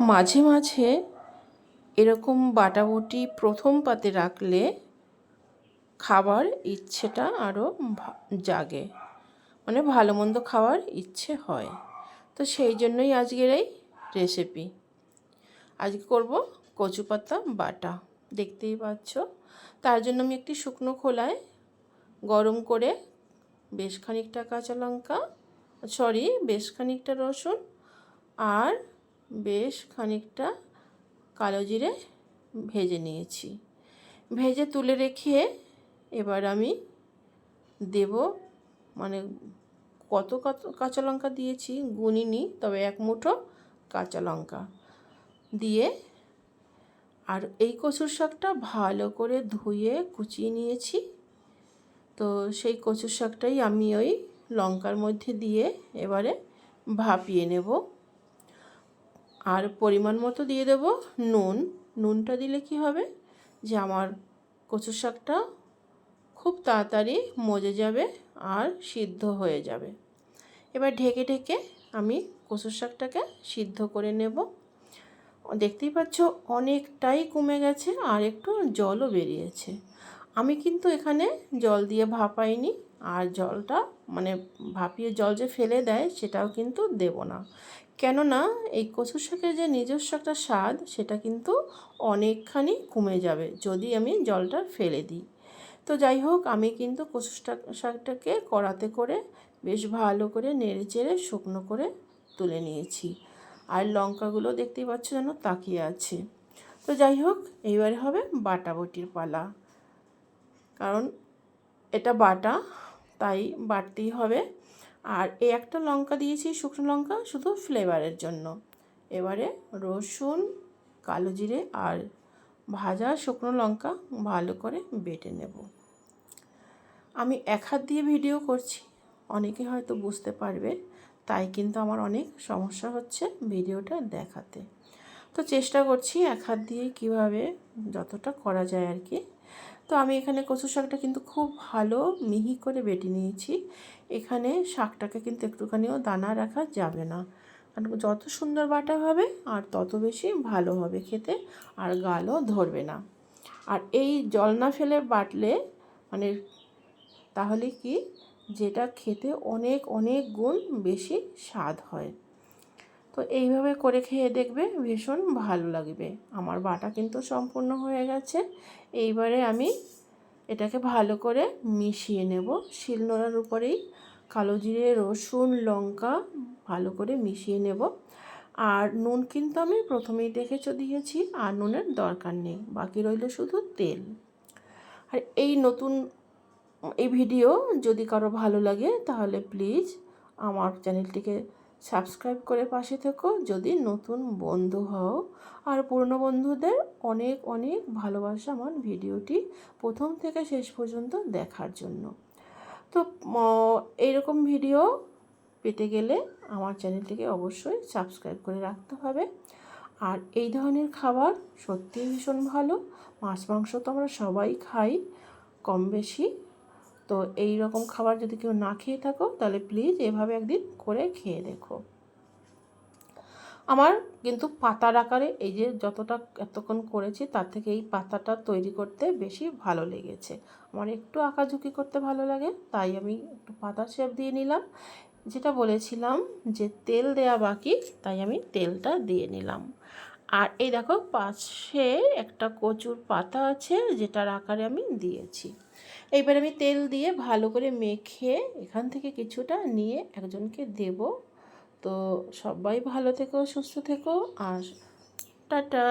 মাঝে মাঝে এরকম বাটাবটি প্রথম পাতে রাখলে খাবার ইচ্ছেটা আরও জাগে। মানে ভালো মন্দ খাওয়ার ইচ্ছে হয়। তো সেই জন্যই আজকের এই রেসিপি আজকে করব কচু পাতা, বাটা। দেখতেই পাচ্ছ? তার জন্য আমি একটি শুকনো খোলায় গরম করে বেশ খানিকটা কাঁচা লঙ্কা, সরি, বেশ খানিকটা রসুন আর বেশ খানিকটা কালো জিরে ভেজে নিয়েছি। ভেজে তুলে রেখে এবার আমি দেব মানে কত কত কাঁচা লঙ্কা দিয়েছি গুনিনি, তবে এক মুঠো কাঁচা লঙ্কা দিয়ে আর এই কচুর শাকটা ভালো করে ধুয়ে কুচিয়ে নিয়েছি। তো সেই কচুর শাকটাই আমি ওই লঙ্কার মধ্যে দিয়ে এবারে ভাপিয়ে নেব। আর পরিমাণ মতো দিয়ে দেব নুন। নুনটা দিলে কি হবে? যে আমার কচুর শাকটা খুব তাড়াতাড়ি মজে যাবে আর সিদ্ধ হয়ে যাবে। এবার ঢেকে ঢেকে আমি কচুর শাকটাকে সিদ্ধ করে নেব। দেখতেই পাচ্ছ অনেকটাই কমে গেছে আর একটু জলও বেরিয়েছে। আমি কিন্তু এখানে জল দিয়ে ভাপাইনি আর জলটা মানে ভাপিয়ে জল যে ফেলে দেয় সেটাও কিন্তু দেব না। কেননা এই কচু শাকের যে নিজস্ব একটা স্বাদ, সেটা কিন্তু অনেকখানি কমে যাবে যদি আমি জলটা ফেলে দিই। তো যাই হোক, আমি কিন্তু কচু শাক- শাকটাকে কড়াতে করে বেশ ভালো করে নেড়ে চেড়ে শুকনো করে তুলে নিয়েছি। আর লঙ্কাগুলো দেখতেই পাচ্ছ যেন তাকিয়ে আছে। তো যাই হোক, এইবারে হবে বাটা বটির পালা। কারণ এটা বাটা, তাই বাটতেই হবে। আর এই একটা লঙ্কা দিয়েছি, শুকনো লঙ্কা, শুধু ফ্লেভারের জন্য। এবারে রসুন, কালো জিরে আর ভাজা শুকনো লঙ্কা ভালো করে বেটে নেব। আমি এক হাত দিয়ে ভিডিও করছি, অনেকে হয়তো বুঝতে পারবে, তাই কিন্তু আমার অনেক সমস্যা হচ্ছে ভিডিওটা দেখাতে। তো চেষ্টা করছি এক হাত দিয়ে কীভাবে যতটা করা যায় আর কি। তো আমি এখানে কচু শাকটা কিন্তু খুব ভালো মিহি করে বেটে নিয়েছি। এখানে শাকটাকে কিন্তু একটুখানিও দানা রাখা যাবে না। কারণ যত সুন্দর বাটা হবে আর তত বেশি ভালো হবে খেতে আর গালও ধরবে না। আর এই জল না ফেলে বাটলে মানে তাহলে কি? যেটা খেতে অনেক অনেক গুণ বেশি স্বাদ হয়। তো এইভাবে করে খেয়ে দেখবে ভীষণ ভালো লাগবে। আমার বাটা কিন্তু সম্পূর্ণ হয়ে গেছে। এইবারে আমি এটাকে ভালো করে মিশিয়ে নেব। শিলনোড়ার উপরেই কালো জিরে, রসুন, লঙ্কা ভালো করে মিশিয়ে নেব। আর নুন কিন্তু আমি প্রথমেই দেখেছ দিয়েছি, আর নুনের দরকার নেই, বাকি রইল শুধু তেল। আর এই নতুন, এই ভিডিও যদি কারও ভালো লাগে তাহলে প্লিজ আমার চ্যানেলটিকে সাবস্ক্রাইব করে পাশে থেকো। যদি নতুন বন্ধু হও, আর পুরনো বন্ধুদের অনেক অনেক ভালোবাসা আমার ভিডিওটি প্রথম থেকে শেষ পর্যন্ত দেখার জন্য। তো এইরকম ভিডিও পেতে গেলে আমার চ্যানেলটিকে অবশ্যই সাবস্ক্রাইব করে রাখতে হবে। আর এই ধরনের খাবার সত্যিই ভীষণ ভালো। মাছ, মাংস তো আমরা সবাই খাই, কম বেশি। তো এই রকম খাবার যদি কেউ না খেয়ে থাকো, তাহলে প্লিজ এভাবে একদিন করে খেয়ে দেখো। আমার কিন্তু পাতার আকারে এই যে যতটা এতক্ষণ করেছি, তার থেকে এই পাতাটা তৈরি করতে বেশি ভালো লেগেছে। আমার একটু আঁকাঝুঁকি করতে ভালো লাগে, তাই আমি একটু পাতার শেপ দিয়ে নিলাম। যেটা বলেছিলাম যে তেল দেয়া বাকি, তাই আমি তেলটা দিয়ে নিলাম। আর এই দেখো পাশে একটা কচুর পাতা আছে, যেটার আকারে আমি দিয়েছি। এইবার আমি তেল দিয়ে ভালো করে মেখে এখান থেকে কিছুটা নিয়ে একজনকে দেব। তো সবাই ভালো থেকো, সুস্থ থেকো, আর টাটা।